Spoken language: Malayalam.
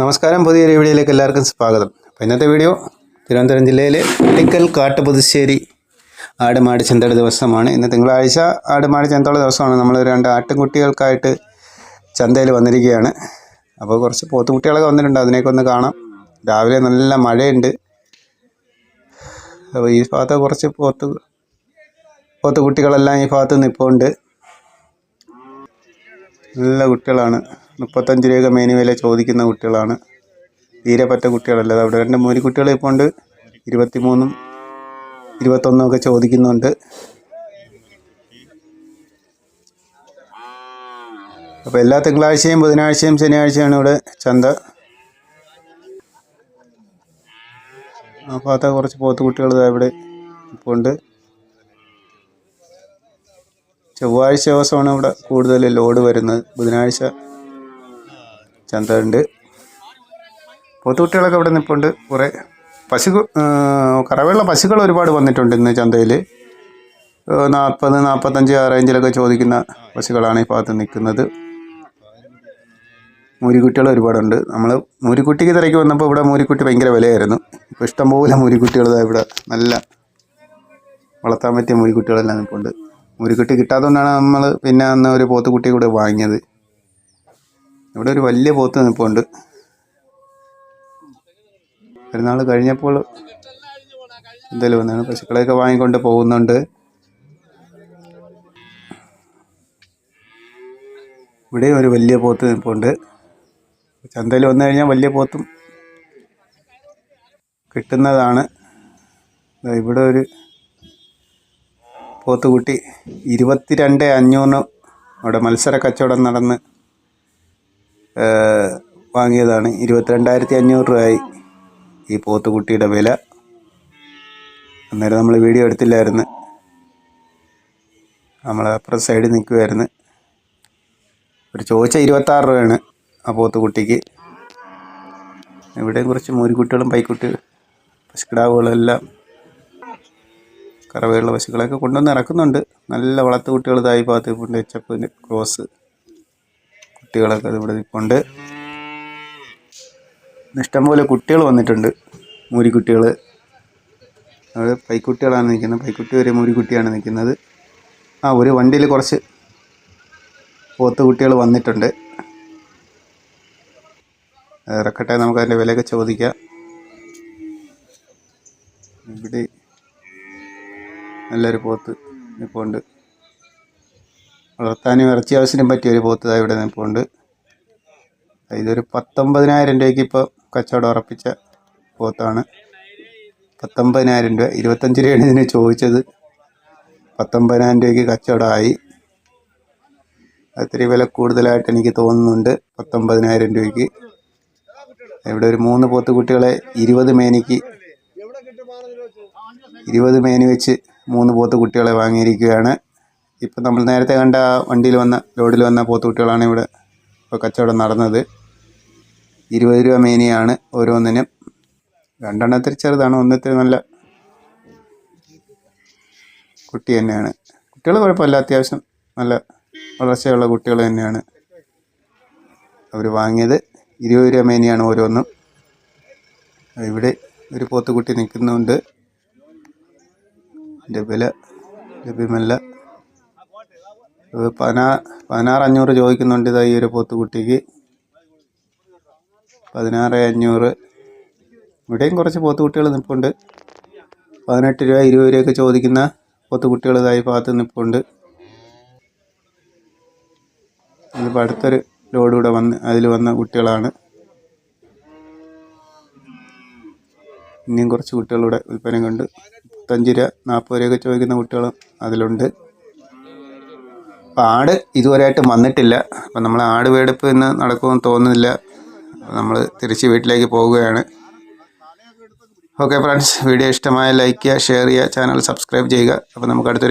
നമസ്കാരം. പുതിയൊരു വീഡിയോയിലേക്ക് എല്ലാവർക്കും സ്വാഗതം. അപ്പോൾ ഇന്നത്തെ വീഡിയോ തിരുവനന്തപുരം ജില്ലയിലെ കുട്ടിക്കൽ കാട്ടുപുതുശ്ശേരി ആടുമാട് ചന്തയുടെ ദിവസമാണ്. ഇന്ന് തിങ്കളാഴ്ച ആടുമാട് ചന്തയുടെ ദിവസമാണ്. നമ്മൾ രണ്ട് ആട്ടിൻകുട്ടികൾക്കായിട്ട് ചന്തയിൽ വന്നിരിക്കുകയാണ്. അപ്പോൾ കുറച്ച് പോത്തുകുട്ടികളൊക്കെ വന്നിട്ടുണ്ട്. അതിനെയൊക്കെ ഒന്ന് കാണാം. രാവിലെ നല്ല മഴയുണ്ട്. അപ്പോൾ ഈ ഭാഗത്ത് കുറച്ച് പോത്ത് പോത്ത് കുട്ടികളെല്ലാം ഈ ഭാഗത്ത് നിൽപ്പുണ്ട് നല്ല കുട്ടികളാണ്. മുപ്പത്തഞ്ച് രൂപ മേനു വില ചോദിക്കുന്ന കുട്ടികളാണ്. തീരെ പറ്റ കുട്ടികളല്ല. അവിടെ രണ്ട് മൂന്ന് കുട്ടികൾ ഇപ്പോൾ ഉണ്ട്. ഇരുപത്തിമൂന്നും ഇരുപത്തൊന്നും ഒക്കെ ചോദിക്കുന്നുണ്ട്. അപ്പോൾ എല്ലാ തിങ്കളാഴ്ചയും ബുധനാഴ്ചയും ശനിയാഴ്ചയാണ് ഇവിടെ ചന്ത. ആ ഭാഗത്ത് കുറച്ച് പോത്ത് കുട്ടികൾ ഇവിടെ ഇപ്പോൾ ഉണ്ട്. ചൊവ്വാഴ്ച ദിവസമാണ് ഇവിടെ കൂടുതൽ ലോഡ് വരുന്നത്. ബുധനാഴ്ച ചന്ത ഉണ്ട് പോത്തുകുട്ടികളൊക്കെ ഇവിടെ നിൽപ്പുണ്ട്. കുറേ പശു കറവയുള്ള പശുക്കൾ ഒരുപാട് വന്നിട്ടുണ്ട് ഇന്ന് ചന്തയിൽ നാൽപ്പത് നാൽപ്പത്തഞ്ച് ആ റേഞ്ചിലൊക്കെ ചോദിക്കുന്ന പശുക്കളാണ് ഈ ഭാഗത്ത് നിൽക്കുന്നത്. മൂരിക്കുട്ടികൾ ഒരുപാടുണ്ട്. നമ്മൾ മൂരിക്കുട്ടിക്ക് തിരക്കി വന്നപ്പോൾ ഇവിടെ മൂരിക്കുട്ടി ഭയങ്കര വിലയായിരുന്നു. ഇപ്പോൾ ഇഷ്ടംപോലെ മൂരിക്കുട്ടികൾ ഇവിടെ നല്ല വളർത്താൻ പറ്റിയ മൂരിക്കുട്ടികളെല്ലാം നിൽപ്പുണ്ട്. മൂരിക്കുട്ടി കിട്ടാത്തതുകൊണ്ടാണ് നമ്മൾ പിന്നെ അന്ന് ഒരു പോത്തുകുട്ടി കൂടെ വാങ്ങിയത്. ഇവിടെ ഒരു വലിയ പോത്ത് നിൽപ്പുണ്ട്. പെരുന്നാൾ കഴിഞ്ഞപ്പോൾ എന്തായാലും വന്നാണ്. പശുക്കളെയൊക്കെ വാങ്ങിക്കൊണ്ട് പോകുന്നുണ്ട്. ഇവിടെ ഒരു വലിയ പോത്ത് നിൽപ്പുണ്ട്. ചന്തയിൽ വന്നു കഴിഞ്ഞാൽ വലിയ പോത്തും കിട്ടുന്നതാണ്. ഇവിടെ ഒരു പോത്തുകുട്ടി ഇരുപത്തിരണ്ട് അഞ്ഞൂറിന് അവിടെ മത്സര കച്ചവടം നടന്ന് വാങ്ങിയതാണ്. ഇരുപത്തിരണ്ടായിരത്തി അഞ്ഞൂറ് രൂപയായി ഈ പോത്തുകുട്ടിയുടെ വില. അന്നേരം നമ്മൾ വീഡിയോ എടുത്തില്ലായിരുന്നു. നമ്മൾ അപ്പുറം സൈഡിൽ നിൽക്കുമായിരുന്നു ഒരു ചോദിച്ച ഇരുപത്താറ് രൂപയാണ് ആ പോത്തുകുട്ടിക്ക്. ഇവിടെയും കുറച്ച് മോരിക്കുട്ടികളും പൈക്കുട്ടി പശുക്കിടാവുകളും എല്ലാം കറവയുള്ള പശുക്കളൊക്കെ കൊണ്ടുവന്ന് ഇറക്കുന്നുണ്ട്. നല്ല വളർത്തു കുട്ടികൾ തായി ഭാഗത്ത് കൊണ്ട് എച്ചപ്പിന്റെ ക്രോസ്. കുട്ടികളൊക്കെ ഇവിടെ നിൽപ്പുണ്ട്. ഇഷ്ടംപോലെ കുട്ടികൾ വന്നിട്ടുണ്ട്. മൂരിക്കുട്ടികൾ അവിടെ പൈക്കുട്ടികളാണ് നിൽക്കുന്നത്. പൈക്കുട്ടി ഒരു മൂരിക്കുട്ടിയാണ് നിൽക്കുന്നത്. ആ ഒരു വണ്ടിയിൽ കുറച്ച് പോത്ത് കുട്ടികൾ വന്നിട്ടുണ്ട്. ഇറക്കട്ടെ നമുക്ക് അതിന്റെ വിലയൊക്കെ ചോദിക്കാം. ഇവിടെ നല്ലൊരു പോത്ത് നിൽപ്പുണ്ട്. വളർത്താനും ഇറച്ചി ആവശ്യത്തിനും പറ്റിയ ഒരു പോത്ത് ദാ ഇവിടെ നിൽപ്പുണ്ട്. ഇതൊരു പത്തൊമ്പതിനായിരം രൂപയ്ക്ക് ഇപ്പോൾ കച്ചവടം ഉറപ്പിച്ച പോത്താണ്. പത്തൊമ്പതിനായിരം രൂപ ഇരുപത്തഞ്ച് രൂപയാണ് ഇതിന് ചോദിച്ചത്. പത്തൊമ്പതിനായിരം രൂപയ്ക്ക് കച്ചവടമായി. അത്രയും വില കൂടുതലായിട്ട് എനിക്ക് തോന്നുന്നുണ്ട് പത്തൊമ്പതിനായിരം രൂപയ്ക്ക്. ഇവിടെ ഒരു മൂന്ന് പോത്ത് കുട്ടികളെ ഇരുപത് മേനിക്ക് ഇരുപത് മേനി വെച്ച് മൂന്ന് പോത്ത് കുട്ടികളെ വാങ്ങിയിരിക്കുകയാണ്. ഇപ്പം നമ്മൾ നേരത്തെ കണ്ട വണ്ടിയിൽ വന്ന ലോഡിൽ വന്ന പോത്തുകുട്ടികളാണ് ഇവിടെ ഇപ്പോൾ കച്ചവടം നടന്നത്. ഇരുപത് രൂപ മേനിയാണ് ഓരോന്നിനും. രണ്ടെണ്ണത്തിൽ ചെറുതാണ് ഒന്നത്തിൽ നല്ല കുട്ടി തന്നെയാണ്. കുട്ടികൾ കുഴപ്പമില്ല അത്യാവശ്യം നല്ല വളർച്ചയുള്ള കുട്ടികൾ തന്നെയാണ്. അവർ വാങ്ങിയത് ഇരുപത് രൂപ മേനിയാണ് ഓരോന്നും. ഇവിടെ ഒരു പോത്തുകുട്ടി നിൽക്കുന്നുണ്ട്. ഇതിന്റെ വില ലഭ്യമല്ല. ഇത് പതിനാ പതിനാറ് അഞ്ഞൂറ് ചോദിക്കുന്നുണ്ട് ഇതാ ഈ ഒരു പോത്തുകുട്ടിക്ക്. പതിനാറ് അഞ്ഞൂറ്. ഇവിടെയും കുറച്ച് പോത്തുകുട്ടികൾ നിൽപ്പുണ്ട്. പതിനെട്ട് രൂപ ഇരുപത് രൂപയൊക്കെ ചോദിക്കുന്ന പോത്തുകുട്ടികൾ ഇതായി ഭാഗത്ത് നിൽപ്പുണ്ട്. ഇതിപ്പോൾ അടുത്തൊരു ലോഡ് കൂടെ വന്ന് അതിൽ വന്ന കുട്ടികളാണ്. ഇനിയും കുറച്ച് കുട്ടികളിവിടെ വിൽപ്പന കണ്ട്. മുപ്പത്തഞ്ച് രൂപ നാൽപ്പത് രൂപയൊക്കെ ചോദിക്കുന്ന കുട്ടികളും അതിലുണ്ട്. അപ്പം ആട് ഇതുവരെയായിട്ട് വന്നിട്ടില്ല. അപ്പം നമ്മൾ ആട് വേടുപ്പ് ഇന്ന് നടക്കുമെന്ന് തോന്നുന്നില്ല. നമ്മൾ തിരിച്ച് വീട്ടിലേക്ക് പോവുകയാണ്. ഓക്കെ ഫ്രണ്ട്സ് വീഡിയോ ഇഷ്ടമായ ലൈക്ക് ചെയ്യുക ഷെയർ ചെയ്യുക ചാനൽ സബ്സ്ക്രൈബ് ചെയ്യുക. അപ്പോൾ നമുക്ക് അടുത്തൊരു